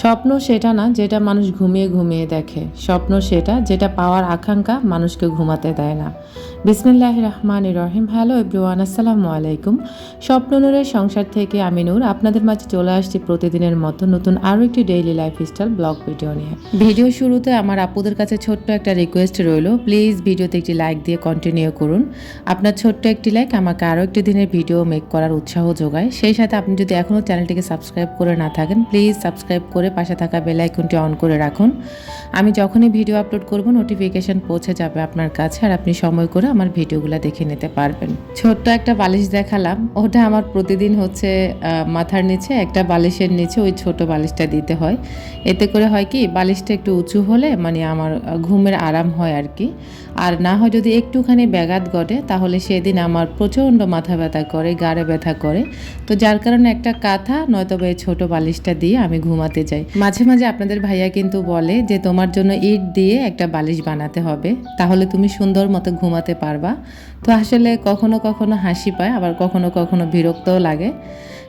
স্বপ্ন সেটা না যেটা মানুষ ঘুমিয়ে ঘুমিয়ে দেখে। স্বপ্ন সেটা যেটা পাওয়ার আকাঙ্ক্ষা মানুষকে ঘুমাতে দেয় না। বিসমিল্লাহ রহমান রহিম। হ্যালো এভরিওয়ান, আসসালামু আলাইকুম। স্বপ্ন নূরের সংসার থেকে আমি নূর। আপনাদের মাঝে চলে আসছি প্রতিদিনের মতো নতুন আরও একটি daily life lifestyle blog video নিয়ে। ভিডিও শুরুতে আমার আপুদের কাছে ছোট্ট একটা রিকোয়েস্ট রইল। প্লিজ ভিডিওতে একটি লাইক দিয়ে কন্টিনিউ করুন। আপনার ছোট্ট একটি লাইক আমাকে আরও একটি দিনের ভিডিও মেক করার উৎসাহ যোগায়। সেই সাথে আপনি যদি এখনও চ্যানেলটিকে সাবস্ক্রাইব করে না থাকেন প্লিজ সাবস্ক্রাইব করে পাশে থাকা বেল আইকনটি অন করে রাখুন। আমি যখনই ভিডিও আপলোড করব নোটিফিকেশন পৌঁছে যাবে আপনার কাছে আর আপনি সময় করে আমার ভিডিওগুলো দেখে নিতে পারবেন। ছোট্ট একটা বালিশ দেখালাম। ওটা আমার প্রতিদিন হচ্ছে মাথার নিচে, একটা বালিশের নিচে ওই ছোট বালিশটা দিতে হয়। এতে করে হয় কি, বালিশটা একটু উঁচু হলে মানে আমার ঘুমের আরাম হয় আর কি। আর না হয় যদি একটুখানি ব্যাঘাত ঘটে, তাহলে সেদিন আমার প্রচণ্ড মাথা ব্যথা করে, গাড়ে ব্যথা করে। তো যার কারণে একটা কাঁথা নয়তো বা এই ছোট বালিশটা দিয়ে আমি ঘুমাতে যাই মাঝে মাঝে আপনাদের ভাইয়া কিন্তু বলে যে, তোমার জন্য ইট দিয়ে একটা বালিশ বানাতে হবে। তাহলে তুমি সুন্দর মতো ঘুমাতে পারবা। তো আসলে কখনো কখনো হাসি পায়, আবার কখনো কখনো বিরক্তও লাগে।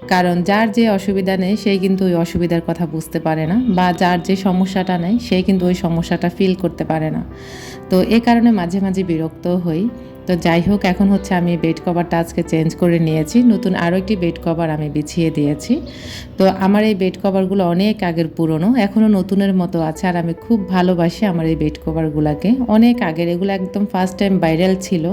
কারণ যার যে অসুবিধা নেই সেই কিন্তু ওই অসুবিধার কথা বুঝতে পারে না, বা যার যে সমস্যাটা নেই, সে কিন্তু ওই সমস্যাটা ফিল করতে পারে না। তো এ কারণে মাঝে মাঝে বিরক্ত হই। তো যাই হোক, এখন হচ্ছে আমি বেড কভারটা আজকে চেঞ্জ করে নিয়েছি। নতুন আরও একটি বেড কভার আমি বিছিয়ে দিয়েছি। তো আমার এই বেড কভারগুলো অনেক আগের পুরনো এখনও নতুনের মতো আছে আর আমি খুব ভালোবাসি আমার এই বেড কভারগুলোকে অনেক আগের, এগুলো একদম ফার্স্ট টাইম ভাইরাল ছিল,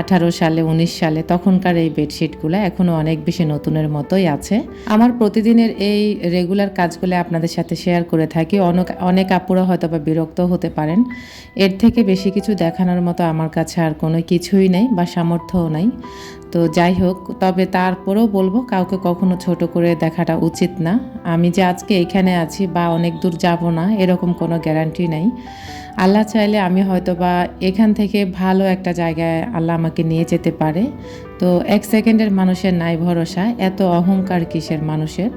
আঠারো সালে, উনিশ সালে, তখনকার এই বেডশিটগুলো এখনও অনেক বেশি নতুনের মতোই আছে। আমার প্রতিদিনের এই রেগুলার কাজগুলো আপনাদের সাথে শেয়ার করে থাকি। অনেক অনেক আপুরা হয়তো বা বিরক্ত হতে পারেন। এর থেকে বেশি কিছু দেখানোর মতো আমার কাছে আর কোনো কিছুই নেই বা সামর্থ্যও নাই। তো যাই হোক, তবে তারপরেও বলব কাউকে কখনো ছোট করে দেখাটা উচিত না। আমি যে আজকে এখানে আছি বা অনেক দূর যাব না, এরকম কোনো গ্যারান্টি নেই। আল্লাহ চাইলে আমি হয়তো বা এখান থেকে ভালো একটা জায়গায় আল্লাহ আমাকে নিয়ে যেতে পারে। তো এক সেকেন্ডের মানুষের নাই ভরসা, এত অহংকার কিসের মানুষের?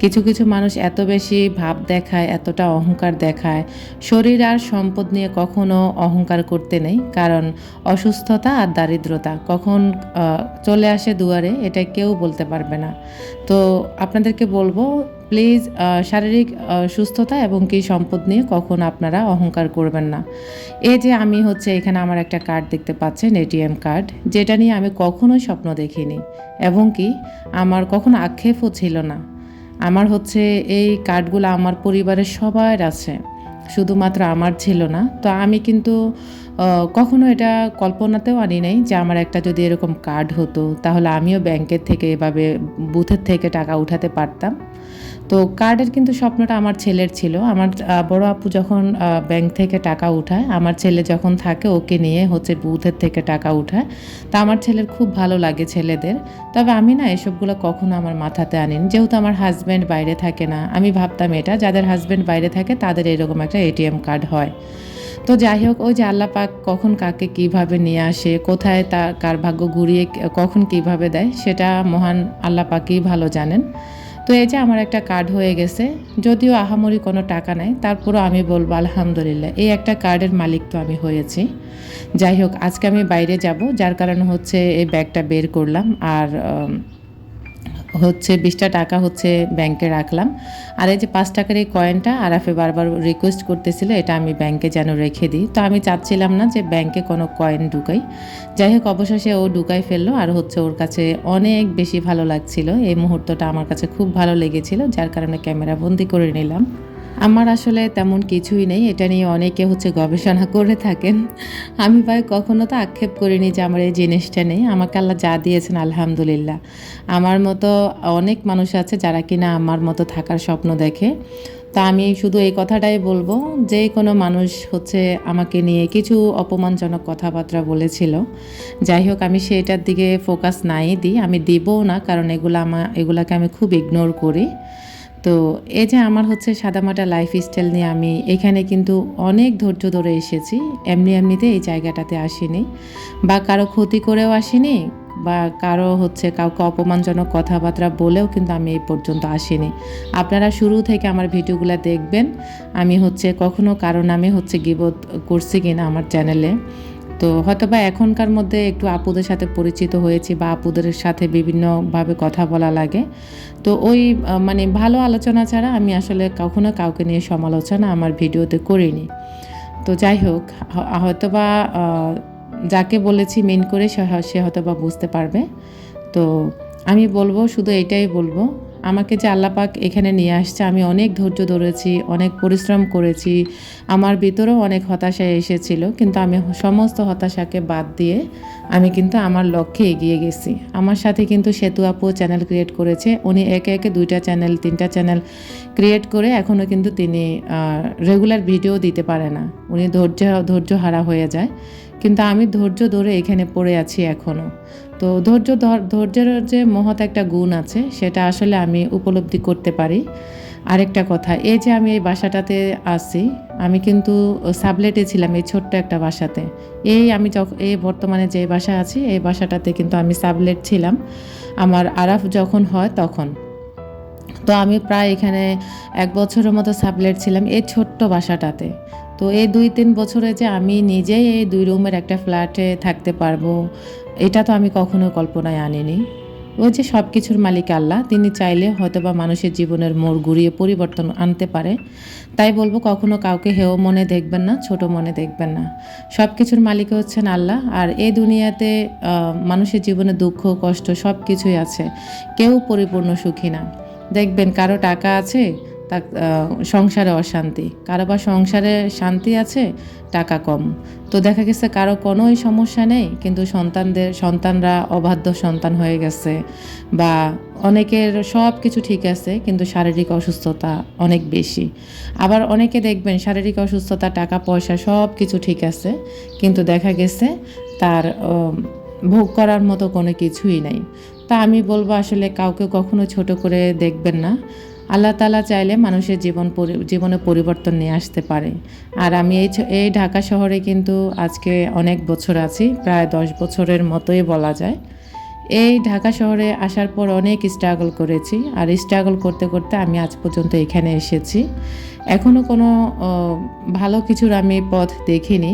কিছু কিছু মানুষ এত বেশি ভাব দেখায়, এতটা অহংকার দেখায়। শরীর আর সম্পদ নিয়ে কখনো অহংকার করতে নেই, কারণ অসুস্থতা আর দারিদ্রতা কখন চলে আসে দুয়ারে, এটা কেউ বলতে পারবে না। তো আপনাদেরকে বলব প্লিজ শারীরিক সুস্থতা এবং কি সম্পদ নিয়ে কখন আপনারা অহংকার করবেন না। এই যে আমি হচ্ছে এখানে আমার একটা কার্ড দেখতে পাচ্ছেন এটিএম কার্ড যেটা নিয়ে আমি কখনোই স্বপ্ন দেখিনি এবং কি আমার কখনো আক্ষেপও ছিল না। আমার হচ্ছে এই কার্ডগুলো আমার পরিবারের সবার আছে, শুধুমাত্র আমার ছিল না। তো আমি কিন্তু কখনো এটা কল্পনাতেও আনি নাই যে আমার একটা যদি এরকম কার্ড হতো, তাহলে আমিও ব্যাংকের থেকে এভাবে বুথের থেকে টাকা উঠাতে পারতাম। তো কার্ডের কিন্তু স্বপ্নটা আমার ছেলের ছিল। আমার বড় আপু যখন ব্যাংক থেকে টাকা উঠায়, আমার ছেলে যখন থাকে ওকে নিয়ে হচ্ছে বুথের থেকে টাকা উঠায়। তা আমার ছেলের খুব ভালো লাগে ছেলেদের। তবে আমি না এসবগুলো কখনো আমার মাথাতে আনিনি। যেহেতু আমার হাজব্যান্ড বাইরে থাকে না, আমি ভাবতাম এটা, যাদের হাজব্যান্ড বাইরে থাকে তাদের এরকম একটা এটিএম কার্ড হয়। তো যাই হোক ওই যে আল্লাহ পাক কখন কাকে কীভাবে নিয়ে আসে, কোথায় তা কার ভাগ্য ঘুরিয়ে কখন কীভাবে দেয়, সেটা মহান আল্লাহ পাকই ভালো জানেন। তো এই যে আমার একটা কার্ড হয়ে গেছে, যদিও আহামরি কোনো টাকা নেই, তারপরও আমি বলব আলহামদুলিল্লাহ, এই একটা কার্ডের মালিক তো আমি হয়েছি। যাই হোক আজকে আমি বাইরে যাব, যার কারণে হচ্ছে এই ব্যাগটা বের করলাম, আর হচ্ছে বিশটা টাকা হচ্ছে ব্যাংকে রাখলাম। আর এই যে পাঁচ টাকার এই কয়েনটা আরাফে বারবার রিকোয়েস্ট করতেছিল, এটা আমি ব্যাংকে যেন রেখে দিই। তো আমি চাচ্ছিলাম না যে ব্যাংকে কোনো কয়েন ঢুকাই। যাই হোক, অবশেষে ও ঢুকাই ফেলল আর হচ্ছে ওর কাছে অনেক বেশি ভালো লাগছিল। এই মুহূর্তটা আমার কাছে খুব ভালো লেগেছিল, যার কারণে ক্যামেরা বন্দি করে নিলাম। আমার আসলে তেমন কিছুই নেই। এটা নিয়ে অনেকে হচ্ছে গবেষণা করে থাকেন। আমি ভাই কখনো তো আক্ষেপ করিনি যে আমার এই জিনিসটা নেই। আমাকে আল্লাহ যা দিয়েছেন, আলহামদুলিল্লাহ। আমার মতো অনেক মানুষ আছে যারা কিনা আমার মতো থাকার স্বপ্ন দেখে। তা আমি শুধু এই কথাটাই বলব, যে কোনো মানুষ হচ্ছে আমাকে নিয়ে কিছু অপমানজনক কথাবার্তা বলেছিল। যাই হোক, আমি সেটার দিকে ফোকাস নাই দিই, আমি দিবও না, কারণ এগুলো আমার এগুলাকে আমি খুব ইগনোর করি। তো এই যে আমার হচ্ছে সাদামাটা লাইফ স্টাইল নিয়ে আমি এখানে কিন্তু অনেক ধৈর্য ধরে এসেছি। এমনি এমনিতে এই জায়গাটাতে আসিনি। বা কারও ক্ষতি করেও আসিনি বা কারও হচ্ছে কাউকে অপমানজনক কথাবার্তা বলেও কিন্তু আমি এই পর্যন্ত আসিনি। আপনারা শুরু থেকে আমার ভিডিওগুলো দেখবেন। আমি হচ্ছে কখনো কারও নামে হচ্ছে গিবোধ করছি কিনা আমার চ্যানেলে তো হয়তোবা এখনকার মধ্যে একটু আপুদের সাথে পরিচিত হয়েছি বা আপুদের সাথে বিভিন্নভাবে কথা বলা লাগে। তো ওই মানে ভালো আলোচনা ছাড়া আমি আসলে কখনো কাউকে নিয়ে সমালোচনা আমার ভিডিওতে করিনি। তো যাই হোক হয়তোবা যাকে বলেছি মেন করে সে হয়তোবা বুঝতে পারবে। তো আমি বলব, শুধু এটাই বলব আমাকে যে আল্লাপাক এখানে নিয়ে আসছে, আমি অনেক ধৈর্য ধরেছি, অনেক পরিশ্রম করেছি। আমার ভিতরেও অনেক হতাশা এসেছিল, কিন্তু আমি সমস্ত হতাশাকে বাদ দিয়ে আমি কিন্তু আমার লক্ষ্যে এগিয়ে গেছি। আমার সাথে কিন্তু সেতু আপু চ্যানেল ক্রিয়েট করেছে, উনি একে একে দুইটা চ্যানেল তিনটা চ্যানেল ক্রিয়েট করে এখনও কিন্তু তিনি রেগুলার ভিডিও দিতে পারে না। উনি ধৈর্য ধৈর্য হারা হয়ে যায়। কিন্তু আমি ধৈর্য ধরে এখানে পড়ে আছি এখনও তো ধৈর্য ধর- ধৈর্যের যে মহৎ একটা গুণ আছে, সেটা আসলে আমি উপলব্ধি করতে পারি। আরেকটা কথা, এই যে আমি এই বাসাটাতে আছি, আমি কিন্তু সাবলেটে ছিলাম এই ছোট্ট একটা বাসাতে। এই আমি যখন এই বর্তমানে যে বাসা আছি, এই বাসাটাতে কিন্তু আমি সাবলেট ছিলাম আমার আরাফ যখন হয় তখন। তো আমি প্রায় এখানে এক বছরের মতো সাবলেট ছিলাম এই ছোট্ট বাসাটাতে। তো এই দুই তিন বছরে যে আমি নিজেই এই দুই রুমের একটা ফ্ল্যাটে থাকতে পারব, এটা তো আমি কখনো কল্পনায় আনিনি। ওই যে সব কিছুর মালিক আল্লাহ, তিনি চাইলে হয়তোবা মানুষের জীবনের মোড় ঘুরিয়ে পরিবর্তন আনতে পারে। তাই বলব, কখনো কাউকে হেও মনে দেখবেন না, ছোট মনে দেখবেন না। সব কিছুর মালিক হচ্ছেন আল্লাহ, আর এই দুনিয়াতে মানুষের জীবনে দুঃখ, কষ্ট সব কিছুই আছে। কেউ পরিপূর্ণ সুখী না। দেখবেন কারও টাকা আছে সংসারে অশান্তি। কারও বা সংসারে শান্তি আছে, টাকা কম। তো দেখা গেছে কারও কোনোই সমস্যা নেই, কিন্তু সন্তানদের, সন্তানরা অবাধ্য সন্তান হয়ে গেছে। বা অনেকের সব কিছু ঠিক আছে, কিন্তু শারীরিক অসুস্থতা অনেক বেশি। আবার অনেকে দেখবেন শারীরিক অসুস্থতা, টাকা পয়সা সব কিছু ঠিক আছে, কিন্তু দেখা গেছে তার ভোগ করার মতো কোনো কিছুই নাই। তা আমি বলব আসলে কাউকে কখনো ছোট করে দেখবেন না। আল্লাহ তালা চাইলে মানুষের জীবন জীবনে পরিবর্তন নিয়ে আসতে পারে। আর আমি এই এই ঢাকা শহরে কিন্তু আজকে অনেক বছর আছি, প্রায় দশ বছরের মতোই বলা যায়। এই ঢাকা শহরে আসার পর অনেক স্ট্রাগল করেছি, আর স্ট্রাগল করতে করতে আমি আজ পর্যন্ত এখানে এসেছি। এখনও কোনো ভালো কিছুর আমি পথ দেখিনি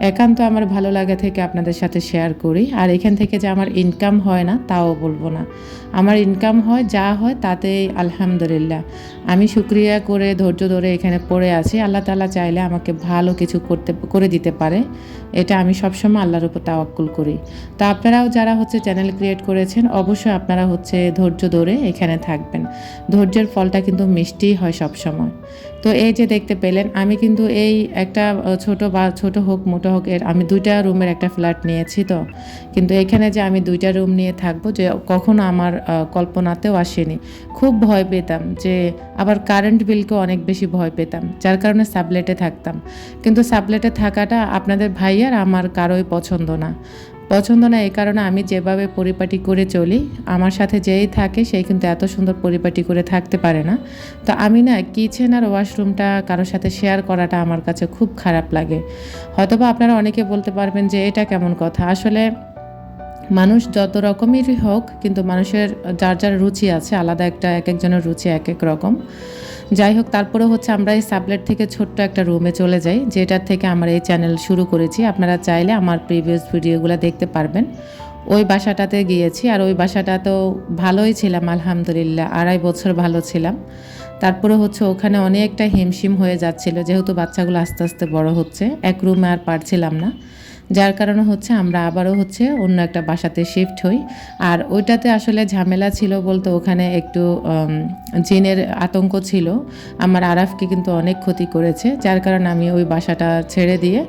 একান্ত আমার ভালো লাগা থেকে আপনাদের সাথে শেয়ার করি। আর এখান থেকে যে আমার ইনকাম হয় না, তাও বলব না। আমার ইনকাম হয়, যা হয় তাতে আলহামদুলিল্লাহ। আমি শুক্রিয়া করে, ধৈর্য ধরে এখানে পড়ে আছি। আল্লাহ তালা চাইলে আমাকে ভালো কিছু করতে, করে দিতে পারে। এটা আমি সবসময় আল্লাহর উপর তাওয়াক্কুল করি। তো আপনারাও যারা হচ্ছে চ্যানেল ক্রিয়েট করেছেন, অবশ্যই আপনারা হচ্ছে ধৈর্য ধরে এখানে থাকবেন। ধৈর্যের ফলটা কিন্তু মিষ্টি হয় সবসময়। তো এই যে দেখতে পেলেন, আমি কিন্তু এই একটা ছোট বা, ছোট হোক, মোটো হোক, এর, আমি দুইটা রুমের একটা ফ্ল্যাট নিয়েছি তো। কিন্তু এখানে যে আমি দুইটা রুম নিয়ে থাকব, যে কখনো আমার কল্পনাতেও আসেনি। খুব ভয় পেতাম যে আবার কারেন্ট বিলকে অনেক বেশি ভয় পেতাম, যার কারণে সাবলেটে থাকতাম। কিন্তু সাবলেটে থাকাটা আপনাদের ভাইয়ার, আমার কারোই পছন্দ না। পছন্দ না এই কারণে আমি যেভাবে পরিপাটি করে চলি, আমার সাথে যেই থাকে সেই কিন্তু এত সুন্দর পরিপাটি করে থাকতে পারে না। তো আমি না কিচেন আর ওয়াশরুমটা কারোর সাথে শেয়ার করাটা আমার কাছে খুব খারাপ লাগে। হয়তোবা আপনারা অনেকে বলতে পারবেন যে এটা কেমন কথা? আসলে মানুষ যত রকমেরই হোক, কিন্তু মানুষের যার যার রুচি আছে, আলাদা একটা এক একজনের রুচি এক এক রকম। যাই হোক, তারপরে হচ্ছে আমরা এই সাবলেট থেকে ছোট্ট একটা রুমে চলে যাই, যেটার থেকে আমরা এই চ্যানেল শুরু করেছি। আপনারা চাইলে আমার প্রিভিয়াস ভিডিওগুলো দেখতে পারবেন। ওই বাসাটাতে গিয়েছি, আর ওই বাসাটা তো ভালোই ছিলাম, আলহামদুলিল্লাহ, আড়াই বছর ভালো ছিলাম। তারপরে হচ্ছে ওখানে অনেকটা হিমশিম হয়ে যাচ্ছিল, যেহেতু বাচ্চাগুলো আস্তে আস্তে বড় হচ্ছে, এক রুমে আর পারছিলাম না। যার কারণে হচ্ছে আমরা আবারও হচ্ছে অন্য একটা বাসাতে শিফট হই। আর ওইটাতে আসলে ঝামেলা ছিল বলতে ওখানে একটু জিনের আতঙ্ক ছিল। আমার আরাফকে কিন্তু অনেক ক্ষতি করেছে, যার কারণে আমি ওই বাসাটা ছেড়ে দিয়ে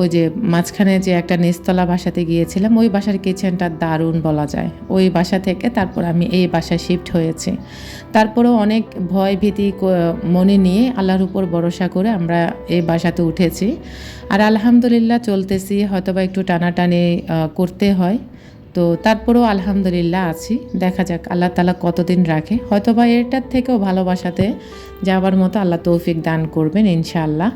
ওই যে মাঝখানে যে একটা নিচতলা বাসাতে গিয়েছিলাম, ওই বাসার কিচেনটা দারুণ বলা যায়। ওই বাসা থেকে তারপর আমি এই বাসায় শিফট হয়েছি। তারপরেও অনেক ভয় ভীতি মনে নিয়ে আল্লাহর উপর ভরসা করে আমরা এই বাসাতে উঠেছি। আর আলহামদুলিল্লাহ চলতেছি, হয়তোবা একটু টানাটানি করতে হয়। তো তারপরেও আলহামদুলিল্লাহ আছি। দেখা যাক, আল্লাহ তালা কতদিন রাখে। হয়তোবা এটার থেকেও ভালোবাসাতে যাওয়ার মতো আল্লাহ তৌফিক দান করবেন ইনশাআল্লাহ।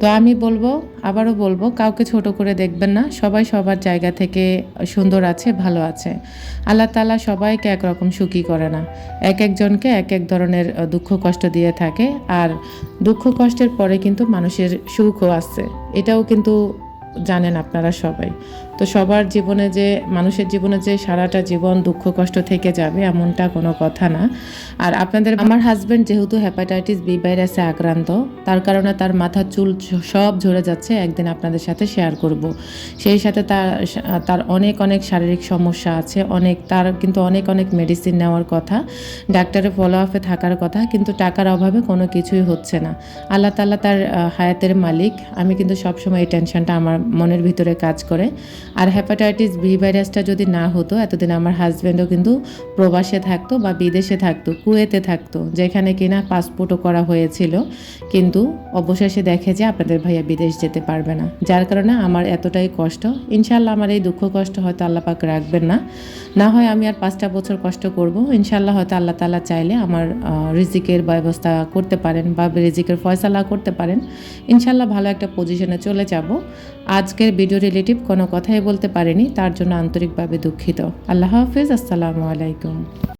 তো আমি বলব, আবারও বলব, কাউকে ছোট করে দেখবেন না। সবাই সবার জায়গা থেকে সুন্দর আছে, ভালো আছে। আল্লাহ তালা সবাইকে একরকম সুখী করে না। এক একজনকে এক এক ধরনের দুঃখ কষ্ট দিয়ে থাকে। আর দুঃখ কষ্টের পরে কিন্তু মানুষের সুখও আছে। এটাও কিন্তু জানেন আপনারা সবাই। তো সবার জীবনে যে, মানুষের জীবনে যে সারাটা জীবন দুঃখ কষ্ট থেকে যাবে এমনটা কোনো কথা না। আর আপনাদের, আমার হাজব্যান্ড যেহেতু হ্যাপাটাইটিস বি ভাইরাসে আক্রান্ত, তার কারণে তার মাথার চুল সব ঝরে যাচ্ছে, একদিন আপনাদের সাথে শেয়ার করব। সেই সাথে তার তার অনেক অনেক শারীরিক সমস্যা আছে, অনেক, তার কিন্তু অনেক অনেক মেডিসিন নেওয়ার কথা, ডাক্তারের ফলো আপে থাকার কথা, কিন্তু টাকার অভাবে কোনো কিছুই হচ্ছে না। আল্লাহ তাল্লাহ তার হায়াতের মালিক। আমি কিন্তু সবসময় এই টেনশনটা আমার মনের ভিতরে কাজ করে। আর হ্যাপাটাইটিস বি ভাইরাসটা যদি না হতো, এতদিন আমার হাজব্যান্ডও কিন্তু প্রবাসে থাকতো বা বিদেশে থাকতো, কুয়েতে থাকতো, যেখানে কিনা পাসপোর্টও করা হয়েছিল। কিন্তু অবশেষে দেখে যে আপনাদের ভাইয়া বিদেশ যেতে পারবে না। যার কারণে আমার এতটাই কষ্ট। ইনশাল্লাহ আমার এই দুঃখ কষ্ট হয়তো আল্লাহ পাক রাখবেন না। না হয় আমি আর পাঁচটা বছর কষ্ট করব। ইনশাল্লাহ হয়তো আল্লাহ তাআলা চাইলে আমার রিজিকের ব্যবস্থা করতে পারেন বা রিজিকের ফয়সালা করতে পারেন। ইনশাল্লাহ ভালো একটা পজিশনে চলে যাব। আজকের ভিডিও রিলেটিভ কোনো কথাই বলতে পারেনি তার জন্য আন্তরিকভাবে দুঃখিত। আল্লাহ হাফিজ আসসালামু আলাইকুম।